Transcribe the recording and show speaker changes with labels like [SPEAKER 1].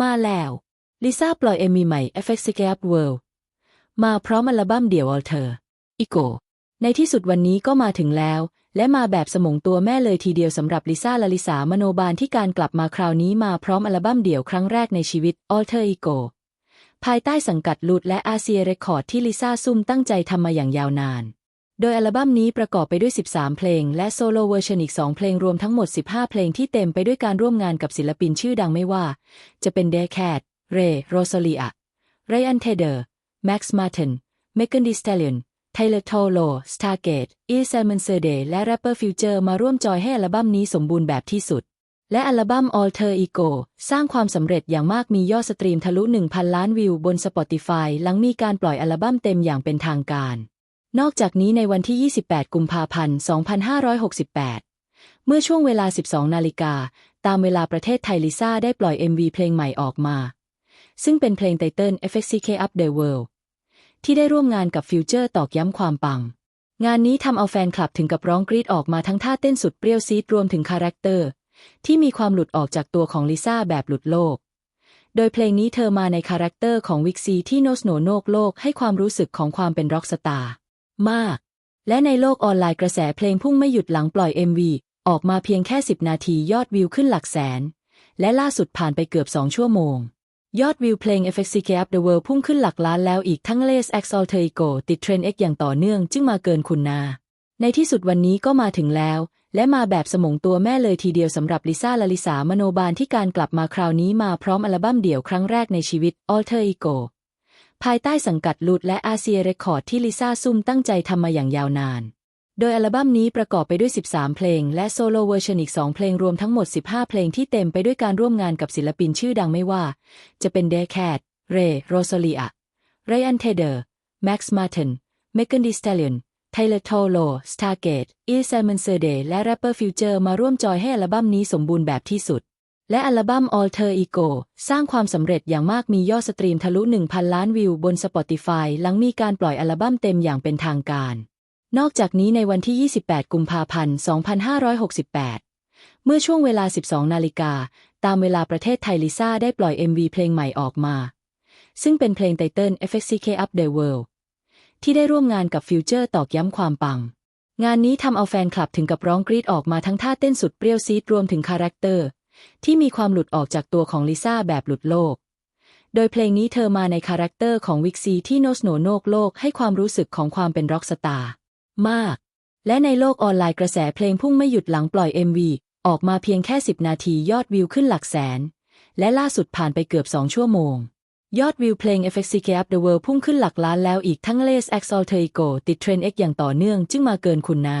[SPEAKER 1] มาแล้วลิซ่าปล่อยเอ็มวีใหม่ f x c a p World มาพร้อมอัลบั้มเดี่ยว Alter Ego ในที่สุดวันนี้ก็มาถึงแล้ว และมาแบบสมงตัวแม่เลยทีเดียวสำหรับลิซ่าลาลิสามโนบาลที่การกลับมาคราวนี้มาพร้อมอัลบั้มเดี่ยวครั้งแรกในชีวิต Alter Ego ภายใต้สังกัดลูดและอาเซียเรคคอร์ดที่ลิซ่าซุ่มตั้งใจทำมาอย่างยาวนาน โดยอัลบั้มนี้ประกอบไปด้วย 13 เพลง และโซโลเวอร์ชันอีก 2 เพลงรวมทั้งหมด 15 เพลงที่เต็มไปด้วยการร่วมงานกับศิลปินชื่อดังไม่ว่า จะเป็นเดแคทเรโรซาลีอาไรอันเทเดอร์แม็กซ์มาร์ตินเมกันดิสเตเลียนไทเลอร์โทโลสตาร์เกตอีเซมนเซเดและแรปเปอร์ฟิวเจอร์มาร่วมจอยให้อัลบั้มนี้สมบูรณ์แบบที่สุด และอัลบั้ม Alter Ego สร้างความสำเร็จอย่างมากมียอดสตรีมทะลุ 1,000 ล้านวิวบน Spotify หลังมีการปล่อยอัลบั้มเต็มอย่างเป็นทางการ นอกจากนี้ในวันที่ 28 กุมภาพันธ์ 2568 เมื่อช่วงเวลา 12 นาฬิกา ตามเวลาประเทศไทยลิซ่าได้ปล่อย MV เพลงใหม่ออกมา ซึ่งเป็นเพลงไตเติล FXCK Up the World ที่ได้ร่วมงานกับฟิวเจอร์ตอกย้ำความปัง งานนี้ทำเอาแฟนคลับถึงกับร้องกรีดออกมาทั้งท่าเต้นสุดเปรี้ยวซีดรวมถึงคาแรคเตอร์ ที่มีความหลุดออกจากตัวของลิซ่าแบบหลุดโลก โดยเพลงนี้เธอมาในคาแรคเตอร์ของวิกซีที่โนสโนโนกโลกให้ความรู้สึกของความเป็นร็อกสตาร์ มาก และในโลกออนไลน์กระแสเพลงพุ่งไม่หยุดหลังปล่อย MV ออกมาเพียงแค่ 10 นาทียอดวิวขึ้นหลักแสน และล่าสุดผ่านไปเกือบ 2 ชั่วโมง ยอดวิวเพลง FXCK Up the World พุ่งขึ้นหลักล้านแล้วอีกทั้ง Les X Alter Ego ติดเทรนด์ X อย่างต่อเนื่องจึงมาเกินคุณนา ในที่สุดวันนี้ก็มาถึงแล้ว และมาแบบสมงตัวแม่เลยทีเดียวสำหรับลิซ่าลาลิสามโนบาลที่การกลับมาคราวนี้มาพร้อมอัลบั้มเดี่ยวครั้งแรกในชีวิต Alter Ego ภายใต้สังกัดลูดและอาเซียเรคคอร์ดที่ลิซ่าซุ่มตั้งใจทำมาอย่างยาวนาน โดยอัลบั้มนี้ประกอบไปด้วย 13 เพลง และโซโลเวอร์ชันอีก 2 เพลงรวมทั้งหมด 15 เพลงที่เต็มไปด้วยการร่วมงานกับศิลปินชื่อดังไม่ว่า จะเป็นเดแคทเรโรซาลีอาไรอันเทเดอร์แม็กซ์มาร์ตินเมกันดิสเตเลนไทเลอร์โทโลสตาร์เกตอีเซมนเซเดและแรปเปอร์ฟิวเจอร์มาร่วมจอยให้อัลบั้มนี้สมบูรณ์แบบที่สุด และอัลบั้ม Alter Ego สร้างความสำเร็จอย่างมากมียอดสตรีมทะลุ 1,000 ล้านวิวบน Spotify หลังมีการปล่อยอัลบั้มเต็มอย่างเป็นทางการ นอกจากนี้ในวันที่ 28 กุมภาพันธ์ 2568 เมื่อช่วงเวลา 12 นาฬิกา ตามเวลาประเทศไทยลิซ่าได้ปล่อย MV เพลงใหม่ออกมา ซึ่งเป็นเพลงไตเติล FXCK Up the World ที่ได้ร่วมงานกับฟิวเจอร์ตอกย้ำความปัง งานนี้ทำเอาแฟนคลับถึงกับร้องกรีดออกมาทั้งท่าเต้นสุดเปรี้ยวซีดรวมถึงคาแรคเตอร์ ที่มีความหลุดออกจากตัวของลิซ่าแบบหลุดโลก โดยเพลงนี้เธอมาในคาแรคเตอร์ของวิกซีที่โนสโนโนกโลกให้ความรู้สึกของความเป็นร็อกสตาร์มาก และในโลกออนไลน์กระแสเพลงพุ่งไม่หยุดหลังปล่อย MV ออกมาเพียงแค่ 10 นาทียอดวิวขึ้นหลักแสน และล่าสุดผ่านไปเกือบ 2 ชั่วโมง ยอดวิวเพลง FXCK Up the World พุ่งขึ้นหลักล้านแล้วอีกทั้ง Les X Alter Ego ติดเทรนด์ X อย่างต่อเนื่องจึงมาเกินคุณนา